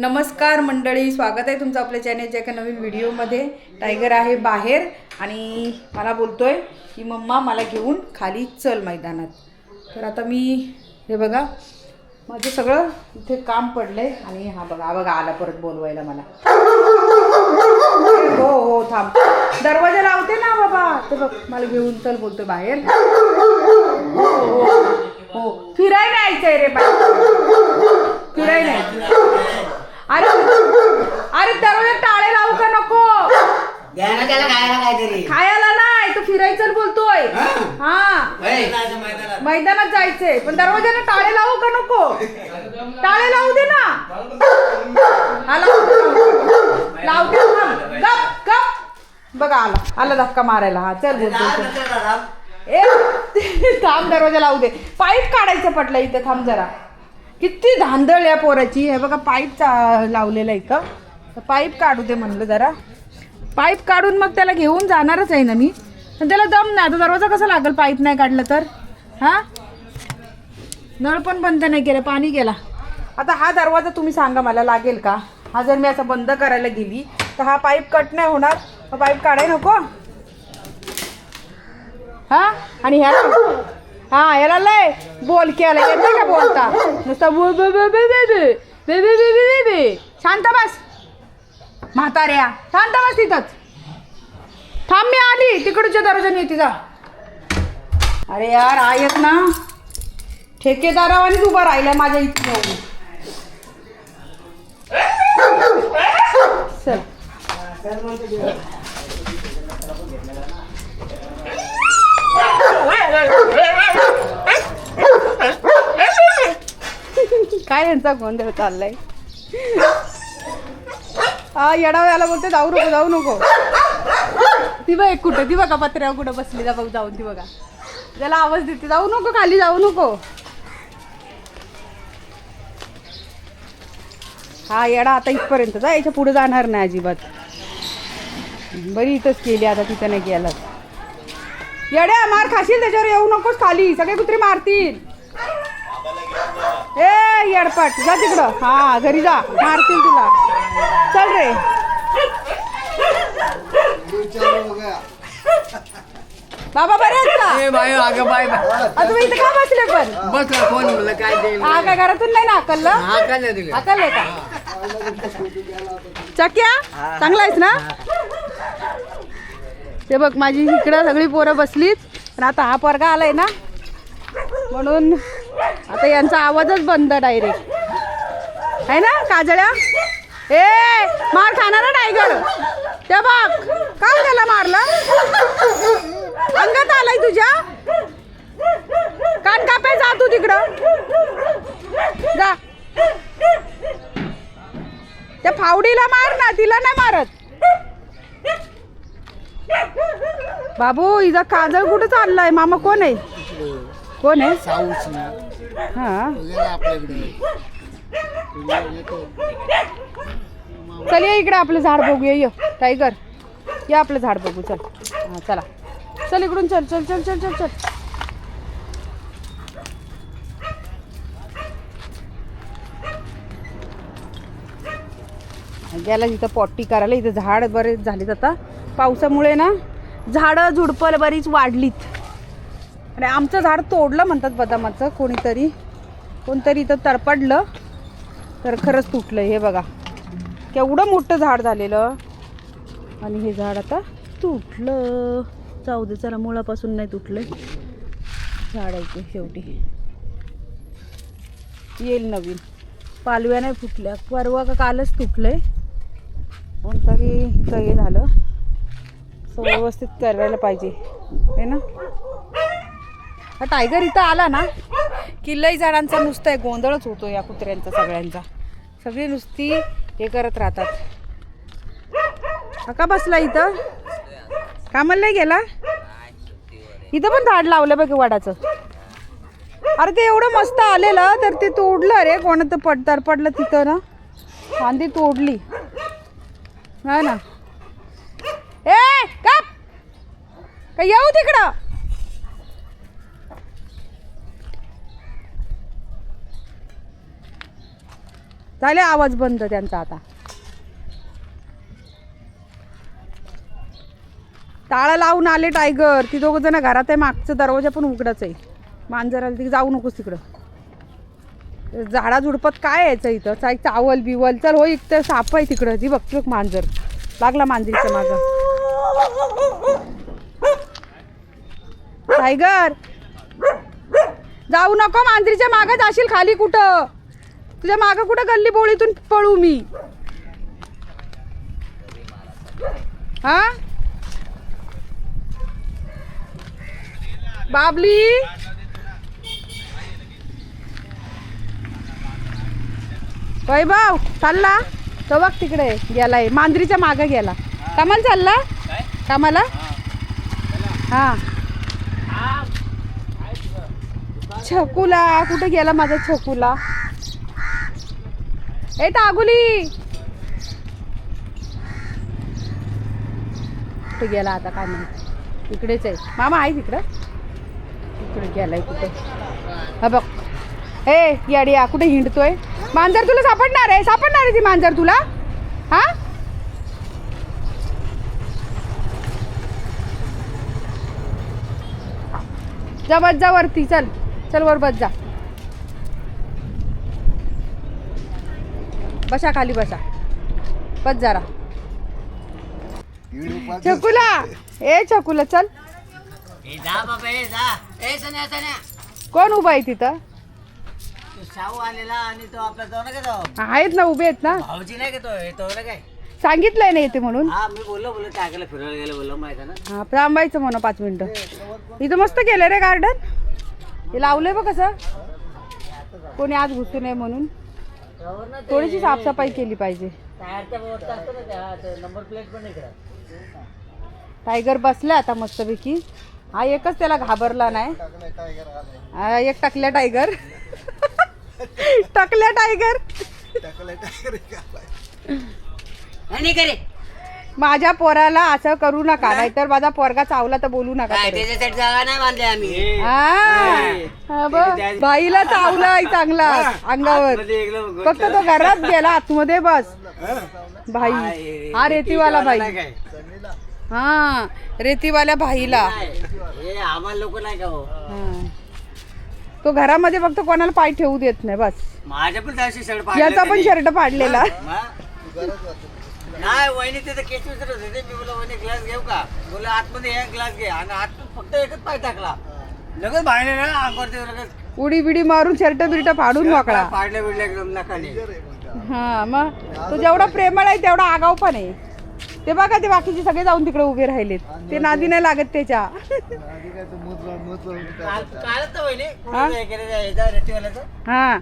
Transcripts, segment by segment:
नमस्कार मंडळी स्वागत आहे तुमचं आपल्या चॅनलच्या एका नवीन व्हिडिओमध्ये टायगर आहे बाहेर आणि मला बोलतो आहे की मम्मा मला घेऊन खाली चल मैदानात. तर आता मी हे बघा माझं सगळं इथे काम पडलं आहे आणि हा बघा हा बघा आला परत बोलवायला मला. हो हो थांब. दरवाजा लावते ना बाबा. ते बघ मला घेऊन चल बोलतो बाहेर. हो हो हो. फिरायला यायचंय रे बाहेर फिरायला. यायचं अरे अरे दरवाजा टाळे लावू का नको? द्या ना त्याला खायला काहीतरी. खायला नाही तू फिरायचं बोलतोय. हा? मैदानात जायचंय पण दरवाजाने टाळे लावू का नको? टाळे लावू दे ना. हा लावते लावते. लावते थांब. गप गप. बघा आला आला धक्का मारायला. हा चल बोलतो ए थांब दरवाजा लावू दे. पाईप काढायचं पटलं इथं थांब जरा. किती धांदळ या पोराची. हे बघा पाईप चा- लावलेला इथं. तर पाईप काढू दे म्हणलं जरा. पाईप काढून मग त्याला घेऊन जाणारच आहे ना मी. पण त्याला दम नाही. आता दरवाजा कसा लागेल पाईप नाही काढलं तर? हां? नळ पण बंद नाही केलं पाणी गेला. आता हा दरवाजा तुम्ही सांगा मला लागेल का? हा जर मी असं बंद करायला गेली तर हा पाईप कट नाही होणार. पाईप काढाय नको? हां? आणि ह्या हा याला लय बोल केला येतो का बोलता नुसतं बोल बु- शांत बस म्हाताऱ्या शांत बस तिथंच थांब मी आली तिकडच्या दरवाजाने येते जा अरे यार आहेत ना ठेकेदारावानीच उभा राहिला माझ्या इथे येऊन चल काय यांचा गोंधळ चाललाय? हा येडा याला बोलते जाऊ नको जाऊ नको. ती बघ एक कुठं ती बघा पत्र्यावर कुठं बसली जा बघ जाऊन ती बघा. त्याला आवाज देते जाऊ नको खाली जाऊ नको. हा येडा आता इथपर्यंत जा याच्यापुढे जाणार नाही अजिबात. बरी इथंच केली आता तिथं नाही गेला येड्या मार खाशील त्याच्यावर येऊ नकोस खाली सगळे कुत्रे मारतील. ए येडपाट जा तिकडं. हा घरी जा. मारतील तुला. चल रे. बाबा बरे ए बाय अगं बाय बाय तुम्ही इथे का बसले पण? बस ना, कोण म्हणलं काय हा काय घरातून नाही ना अकललं हा काय नाही दिलं अकल आहे का? चक्या चांगला आहेस ना? ते बघ माझी इकडं सगळी पोरं बसलीच पण आता हा पोरगा आलाय ना? म्हणून आता यांचा आवाजच बंद डायरेक्ट आहे ना काजळ्या? ए मार खाणार टायगर ते बघ का हो त्याला मारलं? अंगात आलाय तुझ्या? कान कापे जा तू तिकडं. जा. त्या फावडीला मार ना तिला नाही मारत. बाबू इजा काजळ कुठं चाललाय? मामा कोण आहे? कोण आहे? हा? चल ये इकडे आपलं झाड बघूया ये टायगर या आपलं झाड बघू चल. हा चला. चल इकडून चल चल चल चल चल चल. गेला तिथं पॉट्टी करायला इथं झाड बरेच झालेत आता. पावसामुळे ना झाडं झुडपं बरीच वाढलीत. आणि आमचं झाड तोडलं म्हणतात बदामाचं कोणीतरी. कोणतरी इथं तडपडलं. तर खरंच तुटलं हे बघा. केवढं मोठं झाड झालेलं. आणि हे झाड आता तुटलं. जाऊ दे चला मुळापासून नाही तुटलं झाड आहे ते शेवटी. येईल नवीन. पालव्या नाही फुटल्या. परवा का कालच तुटलंय. पण तरी इथं हे झालं. व्यवस्थित करायला पाहिजे. आहे ना? हा टायगर इथं आला ना किल्लई झाडांचा नुसतं आहे गोंधळच होतो या कुत्र्यांचा सगळ्यांचा. सगळी नुसती हे करत राहतात. का बसला इथं? कामाला नाही गेला? इथं पण झाड लावलं बघ वडाचं. अरे ते एवढं मस्त आलेलं तर ते तोडलं रे कोणाचं तर पडदार पडलं तिथं ना. फांदी तोडली. हा ना. ए का का येऊ तिकडं? झाले आवाज बंद त्यांचा आता. टाळा लावून आले टायगर. ती दोघं जण घरात आहे मागचा दरवाजा पण उघडाच आहे. मांजर ती जाऊ नकोस तिकडं. झाडा झुडपत काय यायचं इथं? चाय चावल बिवल. चल हो इथं साप आहे तिकडं. जी बघ मांजर. लागला मांजरीच्या मागं. टायगर! जाऊ नको मांजरीच्या मागं जाशील खाली कुठं? तुझ्या मागं कुठं गल्ली बोळीतून पळू मी? हा? बाबली? वैभव चालला? तो बघ तिकडे गेलाय मांजरीच्या मागं गेला. कामाला चालला? कामाला? हा. छकुला कुठे गेला माझा छकुला? ए टागुली कुठे गेला आता काय माहिती? इकडेच आहे. मामा आहे तिकडं? इकडे गेलाय कुठे? हा बघ. ए याडिया कुठे हिंडतोय? मांजर तुला सापडणार आहे. सापडणार आहे ती मांजर तुला. हा? जा बस जा वरती. चल. चल वर बस जा. बसा खाली बसा. बस जरा. छकुला! ए छकुला चल. ए, जा बाबा ए जा. ए सन्या सन्या. कोण उभा आहे तिथं? तो शाहू आलेला आणि तो आपला तो ना का तो? आहेत ना उभे आहेत ना. भाऊजी नाही का तो? हे तो ना काय? सांगितलंय ना येते म्हणून. हा मी बोललो बोललो टाकायला फिरायला गेलो बोललो माहिती आहे ना? हा थांबायचं म्हणा पाच मिनिटं. इथं मस्त केलं रे गार्डन हे लावलंय बघ कसं. कोणी आज घुसू नये म्हणून. थोडीशी साफसफाई केली पाहिजे. टायगर बसला आता मस्तपैकी. हा एकच त्याला घाबरला नाही. एक टाकल्या टायगर. टाकल्या टायगर. टायगर. माझ्या पोराला असं करू नका नाहीतर माझा पोरगा चावला तर बोलू नका काय परत. त्याच्यासाठी जागा नाही बांधली आम्ही. हा, हा. बघ. बाईला चावलाय चांगला अंगावर. आतमध्ये एकदम फक्त तो घरात गेला आतमध्ये बस. भाई हा रेतीवाला भाई नाही काय? हा रेतीवाल्या भाईला नाही. हे आम्हाला लोक नाही का हो? हा. तो घरामध्ये फक्त कोणाला पाय ठेवू देत नाही बस. माझ्या पण त्याशी शर्ट याचा पण शर्ट पाडलेला. नाही वहिनी तिथे केस विचारत होते. मी बोला वहिनी ग्लास घेऊ का? बोला आतमध्ये एक ग्लास घे. आणि आत फक्त एकच पाय टाकला. लगेच बाहेर ना अंगावरती लगेच उडी बिडी मारून शर्ट बिर्ट फाडून मोकळा पाडले बिडले एकदम नकाने हा मग तो जेवढा प्रेमळ आहे तेवढा आगाव पण आहे. ते बघा ते बाकीचे सगळे जाऊन तिकडे उभे राहिलेत. ते नादी नाही लागत त्याच्या. कालच तर वहिनी. हे? केलं रेतीवाल्याचं हा.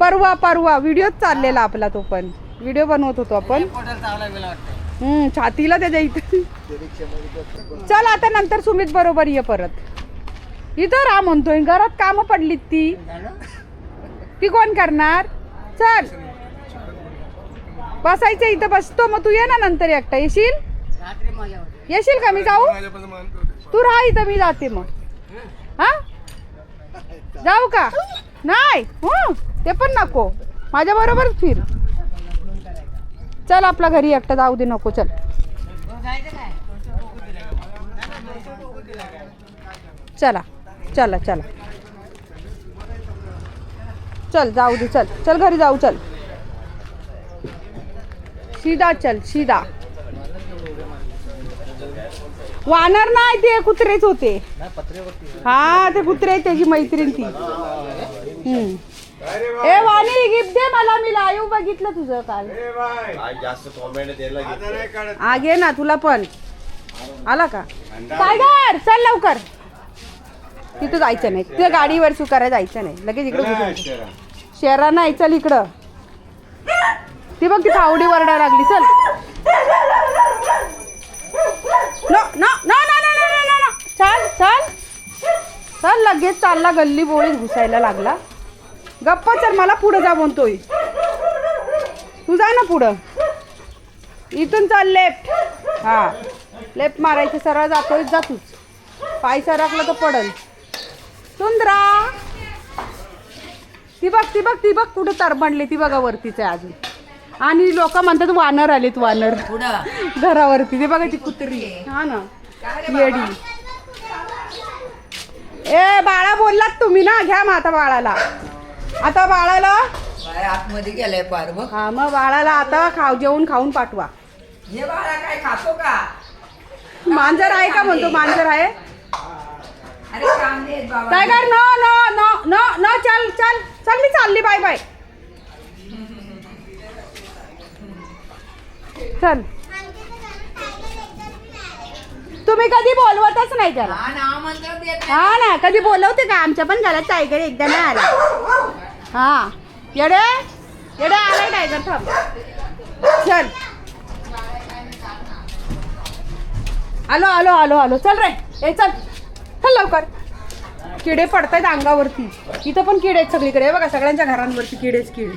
परवा परवा. व्हिडिओच चाललेला आपला तो पण. व्हिडिओ बनवत होतो आपण. हम्म छातीला त्याच्या इथे. चल आता नंतर सुमित बरोबर ये परत. इथं राह म्हणतोय घरात कामं पडलीत ती. ती कोण करणार? चल. बसायचं इथं बसतो. मग तू ये ना नंतर एकटा. येशील? येशील का? मी जाऊ? तू राहा इथं मी जाते मग. हा? जाऊ का? नाही. हो ते पण नको. माझ्या बरोबर फिर. चल आपला घरी एकटा जाऊ दे नको चल. चला चला चला. चल जाऊ दे चल. चल घरी जाऊ चल. सीधा चल सीधा वानर नाही ते कुत्रेच होते. हा ते कुत्रे आहेत, त्याची मैत्रीण ती. हम्म. ए वाणी गिफ्ट दे मला मी लाईव्ह बघितलं तुझं काल. जास्त कॉमेंट द्यायला घेतलं. आ घे ना तुला पण. आला का? टायगर चल लवकर. तिथं जायचं नाही. तिथं गाडीवर सुकारा जायचं नाही. लगेच इकडे. शहरा नाही चल इकडं. ती बघ ती फावडी वरडा लागली. चल. No no no no no no no no. चल चल. चल लगेच चालला. गल्ली बोळीत घुसायला लागला. गप्पा चल मला पुढं जा म्हणतोय. तू जा ना पुढं. इथून चाल लेफ्ट हा. लेफ्ट मारायचं सरळ जातोय जातोच पाय सरकलं तर पडल. सुंदरा. ती बघ ती बघ ती बघ कुठे तरबडली ती बघा वरतीच आहे अजून. आणि लोक म्हणतात वानर आलेत वानर. घरावरती. ते बघा ती कुत्री. हा ना. येडी. ए बाळा बोललात तुम्ही ना? घ्या मग आता बाळाला. आता बाळाला? काय आतमध्ये गेलाय पार बघ. हा मग बाळाला आता खाऊ जेवून खाऊन पाठवा. हे बाळा काय खातो का? मांजर आहे का म्हणतो मांजर आहे? अरे कांदे आहेत बाबा. Tiger no no no no no चल चल चल मी चालली बाय बाय. चल. तुम्ही कधी बोलवतच नाही त्याला. हा ना आमंत्रण देत नाही. हा ना कधी बोलवते का? आमच्या पण घरात टायगर एकदा नाही आला. हा. येडे? येडे आलाय टायगर थांब. चल. आलो आलो आलो आलो. चल रे. ए चल. चल लवकर. किडे पडतायत अंगावरती. इथं पण किडे आहेत सगळीकडे. बघा सगळ्यांच्या घरांवरती किडेच किडे.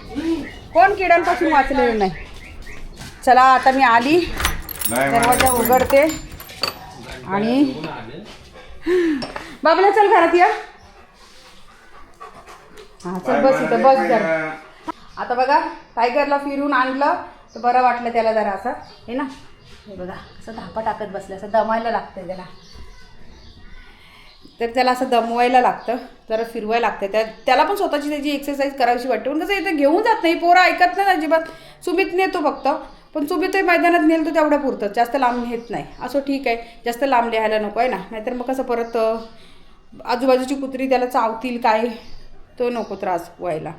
कोण किड्यांपासून वाचलेलं नाही? चला आता मी आली. दरवाजा उघडते. आणि बाबला चल घरात या. हा चल बस इथं बस जरा. आता बघा टायगरला फिरून आणलं तर बरं वाटलं त्याला जरा असं. हे ना? हे बघा असं धापा टाकत बसलं असं दमायला लागतं त्याला. तर त्याला असं दमवायला लागतं जरा फिरवायला लागतं त्या त्याला पण स्वतःची त्याची एक्सरसाइज करावीशी वाटते. पण कसं इथं घेऊन जात नाही पोरं ऐकत नाही अजिबात. सुमित नेतो फक्त पण सुमित ते मैदानात नेलं तर तेवढं पुरतं. जास्त लांब नेत नाही. असं ठीक आहे जास्त लांब लिहायला नको आहे ना? नाहीतर मग कसं परत आजूबाजूची कुत्री त्याला चावतील काय? तो नको त्रास व्हायला.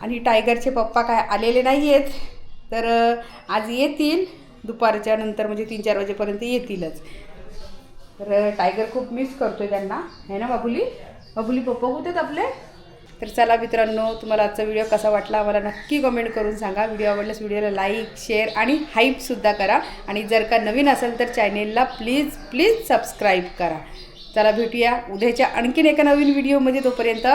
आणि टायगरचे पप्पा काय आलेले नाही आहेत तर आज येतील. दुपारच्या नंतर म्हणजे तीन चार वाजेपर्यंत येतीलच. तर टायगर खूप मिस करतो आहे त्यांना. है ना बाबुली? बाबुली पप्पा होतात आपले? तर चला मित्रांनो तुम्हाला आजचा व्हिडिओ कसा वाटला आम्हाला नक्की कमेंट करून सांगा. व्हिडिओ आवडल्यास व्हिडिओला लाईक शेअर आणि हाईपसुद्धा करा. आणि जर का नवीन असेल तर चॅनेलला प्लीज प्लीज सबस्क्राईब करा. चला भेटूया उद्याच्या आणखीन एका नवीन व्हिडिओमध्ये तोपर्यंत.